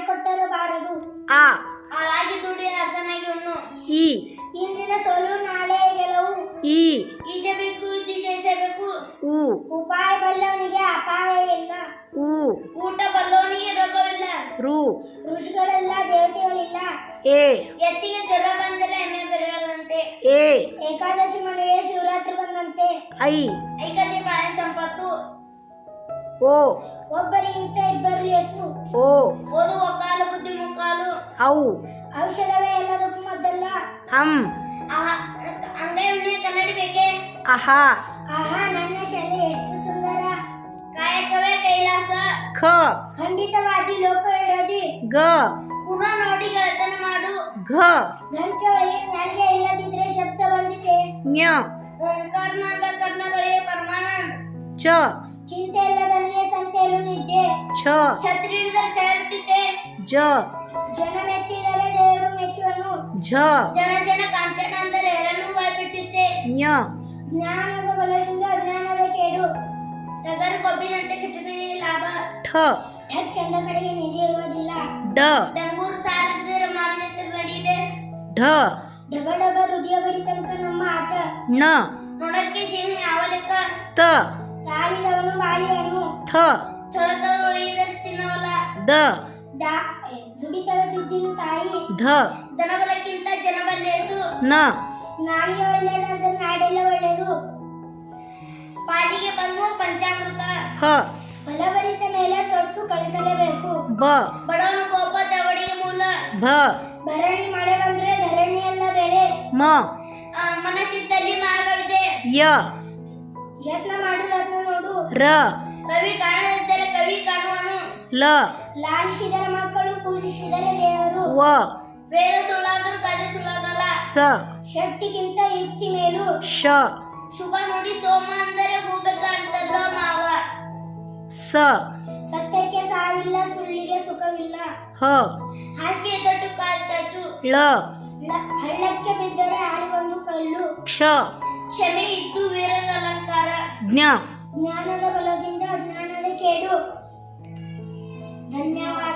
ಮಾಡಿಕೊಟ್ಟರಬಾರದು. ಆ. ಹಾಳಾಗಿ ದುಡಿ ಅರಸನಾಗಿ ಉಣ್ಣು. ಈ. ಇಂದಿನ ಸೋಲು ನಾಳೆ ಗೆಲುವು. ಈ. ಈಜಬೇಕು ಜಯಿಸಬೇಕು ಊ. ಉಪಾಯ ಬಲ್ಲವನಿಗೆ ಅಪಾಯ ಇಲ್ಲ. ಊ. ಊಟ ಬಲ್ಲವನಿಗೆ ರೋಗವಿಲ್ಲ. ರು. ಋಷಿಗಳೆಲ್ಲ ದೇವತೆಗಳಿಲ್ಲ. ಏ ಎತ್ತಿಗೆ ಜ್ವರ ಬಂದರೆ ಎಮ್ಮೆ ಬರದಂತೆ ಏ ಏಕಾದಶಿ ಮನೆಗೆ ಶಿವರಾತ್ರಿ ಬಂದಂತೆ. ಐ. ಐಕತೆ ಬಾಳೆ ಸಂಪತ್ತು. ಓ. ಒಬ್ಬರಿಗಿಂತ ಇಬ್ಬರು ಎಷ್ಟು? ಓ. ಓದು ಒಕ್ಕಾಲು ಬುದ್ಧಿ ಮುಕ್ಕಾಲು ಔ ಔಷಧವೇ ಎಲ್ಲದಕ್ಕೂ ಮದ್ದಲ್ಲ? ಹಂ. ಅಂಗೈ ಉಣ್ಣೆ ಕನ್ನಡಿ ಬೇಕೆ? ಅಹಾ ಆಹಾ ನನ್ನ ಶಾಲೆ ಎಷ್ಟು ಸುಂದರ? ಕಾಯಕವೇ ಕೈಲಾಸ? ಖ. ಖಂಡಿತವಾದಿ ಲೋಕ ಇರದಿ? ಗ. ಪುನಃ ನೋಡಿ ಗೆಳತನ ಮಾಡು. ಘ. ಗಂಟೆ ಒಳಗೆ ನಾಲ್ಗೆ ಇಲ್ಲದಿದ್ರೆ ಶಬ್ದ ಬಂದಿದೆ. ಜ್ಞ ಓಂಕಾರನಾದ ಕರ್ಣಗಳಿಗೆ ಪರಮಾನಂದ. ಚ. ಚಿಂತೆ ಇಲ್ಲದನಿಗೆ ಸಂತೆಯಲು ನಿದ್ದೆ. ಛ. ಛತ್ರಿ ಹಿಡಿದ ಚಳತ್ತಿದ್ದೆ ಜ. ಜನ ಮೆಚ್ಚಿದರೆ ದೇವರು ಮೆಚ್ಚುವನು. ಝ. ಜನ ಜನ ಕಾಂಚನ ಅಂದರೆ ಎರಡನ್ನೂ ಬಾಯ್ಬಿಟ್ಟಿದ್ದೆ. ಜ್ಞ ಜ್ಞಾನದ ಬಲದಿಂದ ಅಜ್ಞಾನದ ಕೇಡು. ಟಗರು ಕೊಬ್ಬಿನಂತೆ ಕಿಟಕಿನಿ ಲಾಭ. ಠ. ಠಕ್ ಎಂದ ಕಡೆಗೆ ನಿಧಿ ಇರುವುದಿಲ್ಲ. ಡ ಡಂಗೂರು ಸಾರದಿದ್ದರೆ ಮಾರುಜತ್ರ ನಡೆಯಿದೆ ಢ. ಡಬ ಡಬ ಹೃದಯ ಬಡಿ ತನಕ ನಮ್ಮ ಆಟ ಣ. ನೋಡಕ್ಕೆ ಶಿವ ಯಾವ ಲೆಕ್ಕ? ತ. ತಾಳಿದವನು ಬಾಳಿಯನು. ಥ. ತೊಳತಳ ಒಳೆಯಿದರೆ ಚಿನ್ನವಲ್ಲ ದ. ದ. ಏ, ದುಡಿತವ ದುಡ್ಡಿನ ತಾಯಿ. ಧ. ಧನಬಲಕ್ಕಿಂತ ಜನಬಲ್ಲೇಸು. ನ. ನಾಡಿಗೆ ಒಳ್ಳೆಯದಂದ್ರೆ ನಾಡೆಲ್ಲ ಒಳ್ಳೆಯದು. ಪಾಲಿಗೆ ಬಂದು ಪಂಚಾಮೃತ. ಹ. ಫಲಭರಿತ ಮೇಲೆ ತೊಟ್ಟು ಕಳಿಸಲೇಬೇಕು. ಬ. ಬಡವನು ಕೋಪ ದವಡಿಗೆ ಮೂಲ. ಭ. ಭರಣಿ ಮಳೆ ಬಂದ್ರೆ ಧರಣಿ ಎಲ್ಲ ಬೆಳೆ. ಮ. ಮನಸ್ಸಿದ್ದಲ್ಲಿ ಮಾರ್ಗವಿದೆ. ಯ. ಯತ್ನ ಮಾಡು ರ. ರವಿ ಕಾಣದಿದ್ದರೆ ಕವಿ ಕಾಣುವನು. ಲ. ಲಾಲಿಸಿದರೆ ಮಕ್ಕಳು ಪೂಜಿಸಿದರೆ ದೇವರು. ವ. ವೇದ ಸುಳ್ಳಾದರೂ ಕದೆ ಸುಳ್ಳಾಗಲ್ಲ. ಸ. ಶಕ್ತಿಗಿಂತ ಯುಕ್ತಿ ಮೇಲು. ಶ ಶುಭ ನೋಡಿ ಸೋಮ ಅಂದರೆ ಹೋಗಬೇಕು ಅಂತದ್ರ ಮಾವ ಸ. ಸತ್ಯಕ್ಕೆ ಸಾವಿಲ್ಲ ಸುಳ್ಳಿಗೆ ಸುಖವಿಲ್ಲ. ಹ. ಹಾಸಿಗೆ ತೊಟ್ಟು ಕಾಲು ಚಾಚು. ಳ. ಹಳ್ಳಕ್ಕೆ ಬಿದ್ದರೆ ಆಳಿಗೊಂದು ಕಲ್ಲು. ಕ್ಷ. ಕ್ಷಮೆ ಇದ್ದು ವೀರರ ಅಲಂಕಾರ ಜ್ಞ. ಜ್ಞಾನದ ಬಲದಿಂದ ಅಜ್ಞಾನದ ಕೇಡು. ಧನ್ಯವಾದಗಳು